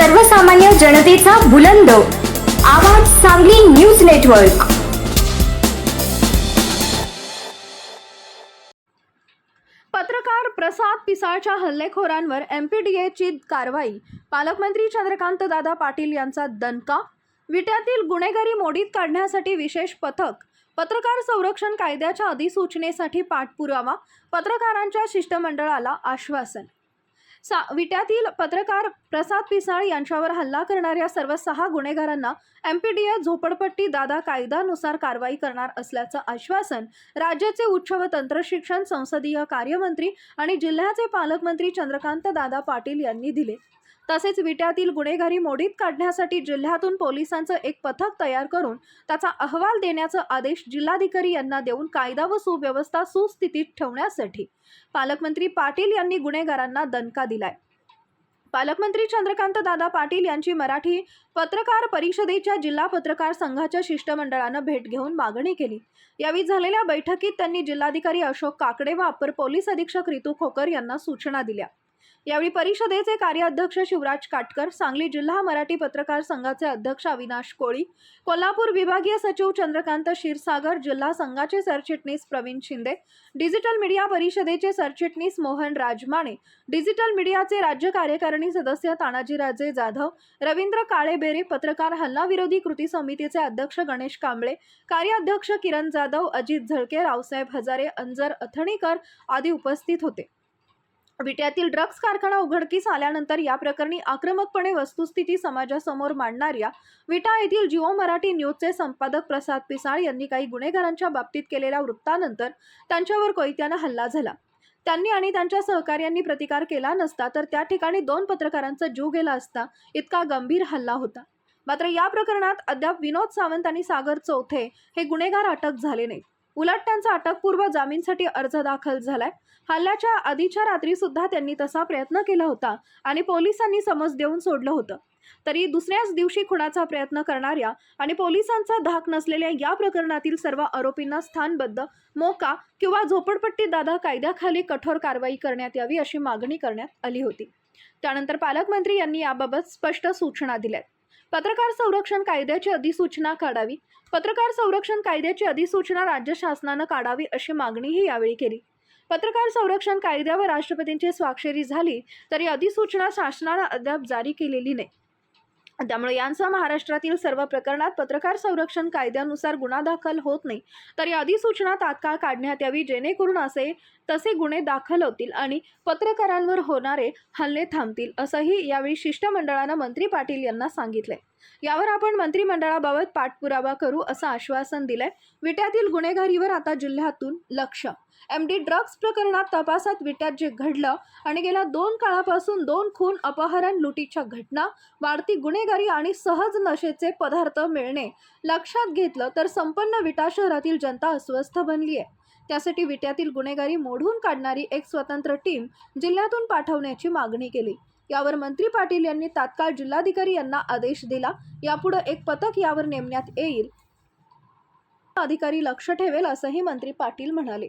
सर्वसामान्य जनतेचा बुलंद. आवाज सांगली न्यूज नेटवर्क. पत्रकार प्रसाद पिसाळच्या हल्लेखोरांवर एमपीडीएची कारवाई. पालकमंत्री चंद्रकांत दादा पाटील यांचा दणका. विट्यातील गुन्हेगारी मोडीत काढण्यासाठी विशेष पथक. पत्रकार संरक्षण कायद्याच्या अधिसूचनेसाठी पाठपुरावा. पत्रकारांच्या शिष्टमंडळाला आश्वासन. सा विट्यातील पत्रकार प्रसाद पिसाळ यांच्यावर हल्ला करणाऱ्या सर्व सहा गुन्हेगारांना एमपीडीए झोपडपट्टी दादा कायद्यानुसार कारवाई करणार असल्याचं आश्वासन राज्याचे उच्च व तंत्रशिक्षण संसदीय कार्यमंत्री आणि जिल्ह्याचे पालकमंत्री चंद्रकांत दादा पाटील यांनी दिले. तसेच विट्यातील गुन्हेगारी मोडीत काढण्यासाठी जिल्ह्यातून पोलिसांचं एक पथक तयार करून त्याचा अहवाल देण्याचा आदेश जिल्हाधिकारी यांना देऊन कायदा व सुव्यवस्था सुस्थितीत ठेवण्यासाठी पालकमंत्री पाटील यांनी गुन्हेगारांना दणका दिलाय. पालकमंत्री चंद्रकांत दादा पाटील यांची मराठी पत्रकार परिषदेच्या जिल्हा पत्रकार संघाच्या शिष्टमंडळानं भेट घेऊन मागणी केली. यावेळी झालेल्या बैठकीत त्यांनी जिल्हाधिकारी अशोक काकडे व अप्पर पोलीस अधीक्षक रितू खोकर यांना सूचना दिल्या. यावेळी परिषदेचे कार्याध्यक्ष शिवराज काटकर सांगली जिल्हा मराठी पत्रकार संघाचे अध्यक्ष अविनाश कोळी कोल्हापूर विभागीय सचिव चंद्रकांत क्षीरसागर जिल्हा संघाचे सरचिटणीस प्रवीण शिंदे डिजिटल मीडिया परिषदेचे सरचिटणीस मोहन राजमाने डिजिटल मीडियाचे राज्य कार्यकारिणी सदस्य तानाजीराजे जाधव रवींद्र काळेबेरे पत्रकार हल्ला विरोधी कृती समितीचे अध्यक्ष गणेश कांबळे कार्याध्यक्ष किरण जाधव अजित झळके रावसाहेब हजारे अंजर अथणीकर आदी उपस्थित होते. विट्यातील ड्रग्ज कारखाना उघडकीस आल्यानंतर या प्रकरणी आक्रमकपणे वस्तुस्थिती समाजासमोर मांडणाऱ्या विटा येथील जिओ मराठी न्यूजचे संपादक प्रसाद पिसाळ यांनी काही गुन्हेगारांच्या बाबतीत केलेल्या वृत्तानंतर त्यांच्यावर कोयत्यानं हल्ला झाला. त्यांनी आणि त्यांच्या सहकार्यांनी प्रतिकार केला नसता तर त्या ठिकाणी दोन पत्रकारांचा जीव गेला असता इतका गंभीर हल्ला होता. मात्र या प्रकरणात अद्याप विनोद सावंत आणि सागर चौथे हे गुन्हेगार अटक झाले नाहीत. उलट त्यांचा अटकपूर्व जामीनसाठी अर्ज दाखल झालाय. हल्ल्याच्या आधीच्या रात्री सुद्धा त्यांनी तसा प्रयत्न केला होता आणि पोलिसांनी समज देऊन सोडलं होतं. तरी दुसऱ्याच दिवशी खुनाचा प्रयत्न करणाऱ्या आणि पोलिसांचा धाक नसलेल्या या प्रकरणातील सर्व आरोपींना स्थानबद्ध मोका किंवा झोपडपट्टी दादा कायद्याखाली कठोर कारवाई करण्यात यावी अशी मागणी करण्यात आली होती. त्यानंतर पालकमंत्री यांनी याबाबत स्पष्ट सूचना दिल्या पत्रकार संरक्षण कायद्याची अधिसूचना काढावी. पत्रकार संरक्षण कायद्याची अधिसूचना राज्य शासनानं काढावी अशी मागणीही यावेळी केली. पत्रकार संरक्षण कायद्यावर राष्ट्रपतींची स्वाक्षरी झाली तरी अधिसूचना शासनानं अद्याप जारी केलेली नाही. त्यामुळे यांसह महाराष्ट्रातील सर्व प्रकरणात पत्रकार संरक्षण कायद्यानुसार गुन्हा दाखल होत नाही. तर या अधिसूचना तात्काळ काढण्यात यावी जेणेकरून असे तसे गुन्हे दाखल होतील आणि पत्रकारांवर होणारे हल्ले थांबतील असंही यावेळी शिष्टमंडळानं मंत्री पाटील यांना सांगितले यावर आपण मंत्रिमंडळाबाबत पाठपुरावा करू असं आश्वासन दिलंय. विट्यातील गुन्हेगारीवर आता जिल्ह्यातून लक्ष एम डी ड्रग्ज प्रकरणात तपासात विट्यात जे घडलं आणि गेल्या दोन काळापासून दोन खून अपहरण लुटीच्या घटना वाढती गुन्हेगारी आणि सहज नशेचे पदार्थ मिळणे लक्षात घेतलं तर संपन्न विटा शहरातील जनता अस्वस्थ बनली आहे. त्यासाठी विट्यातील गुन्हेगारी मोडून काढणारी एक स्वतंत्र टीम जिल्ह्यातून पाठवण्याची मागणी केली. यावर मंत्री पाटील यांनी तात्काळ जिल्हाधिकारी यांना आदेश दिला. यापुढे एक पथक यावर नेमण्यात येईल. अधिकारी लक्ष ठेवेल असंही मंत्री पाटील म्हणाले.